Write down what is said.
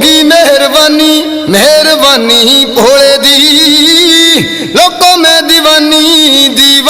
ਹੋਗੀ ਮਿਹਰਬਾਨੀ ਮਿਹਰਬਾਨੀ ਭੋਲੇ ਦੀ। ਲੋਕੋ ਮੈਂ دیਵਾਨੀ ਦੀ